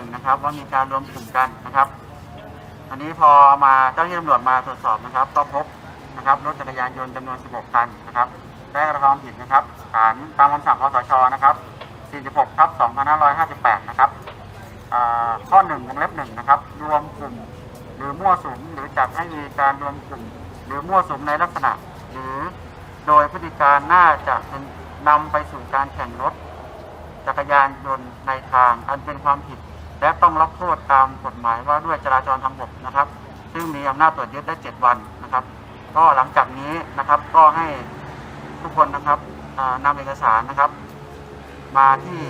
นึ่งนะครับ ว่ามีการรวมกลุ่มกันนะครับ อันนี้พอมาเจ้าหน้าที่ตำรวจมาตรวจสอบนะครับ ก็พบนะครับรถจักรยานยนต์จำนวน 16 คันนะครับได้กระทำผิดนะครับฐานตามคำสั่งคอสชนะครับ 46ทับ2558 นะครับข้อ1วงเล็บ1นะครับ รวมกลุ่มหรือมั่วสุมหรือจัดให้มีการรวมกลุ่ม หรือมั่วสุมในลักษณะ หรือโดยพฤติการน่าจะเป็นนำไปสู่การแข่งรถจักรยานยนต์ในทางอันเป็นความผิด และต้องรับโทษตามกฎหมายว่าด้วยจราจรทางบกนะครับ ซึ่งมีอำนาจตรวจยึดได้ 7 วันนะครับ ก็หลังจากนี้นะครับก็ให้ทุกคนนะครับอ่านำเอกสารนะครับ มาที่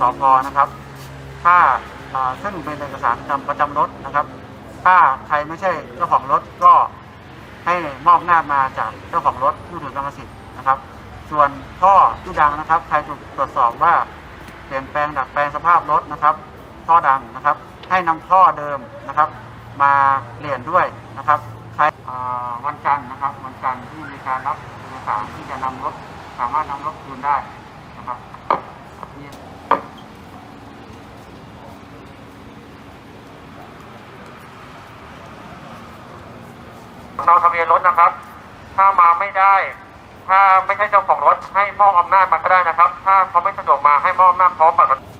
สพนะครับ ถ้าซึ่งเป็นเอกสารประจำประจำรถนะครับ ถ้าใครไม่ใช่เจ้าของรถก็ให้มอบหน้ามาจากเจ้าของรถผู้ถือกรรมสิทธิ์นะครับ ส่วนท่อที่ดังนะครับ ใครถูกตรวจสอบว่าเปลี่ยนแปลงดัดแปลงสภาพรถนะครับ ท่อดังนะครับ ให้นำท่อเดิมนะครับ มาเปลี่ยนด้วยนะครับใช้วันจันทร์นะครับ วันจันทร์ที่มีการรับเอกสารที่จะนำรถสามารถนำรถคืนได้นะครับเราทะเบียนรถนะครับ ถ้ามาไม่ได้ ถ้าไม่ใช่เจ้าของรถให้มอบอำนาจมาก็ได้นะครับ ถ้าเขาไม่สะดวกมาให้มอบอำนาจพร้อมบัตร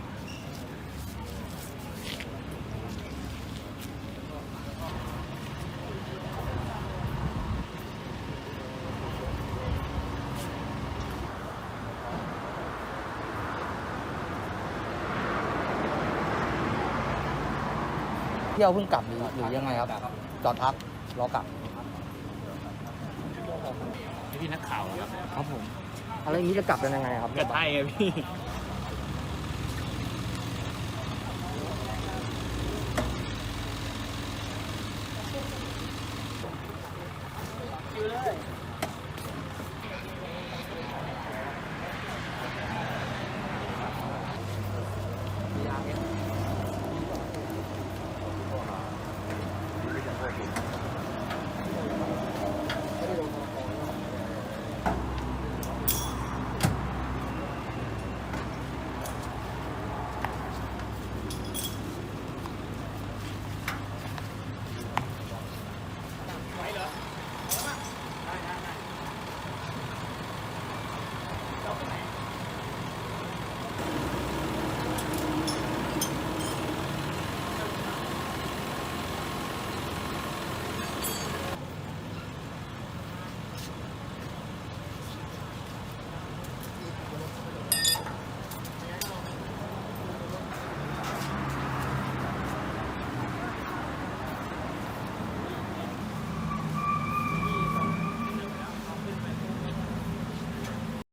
ที่ยวเพิ่งกลับหรือหรือยังไงครับ จอดพักรอกลับพี่นักข่าวครับครับผมอะไรอย่างนี้จะกลับกันยังไงครับก็ใช่ไงพี่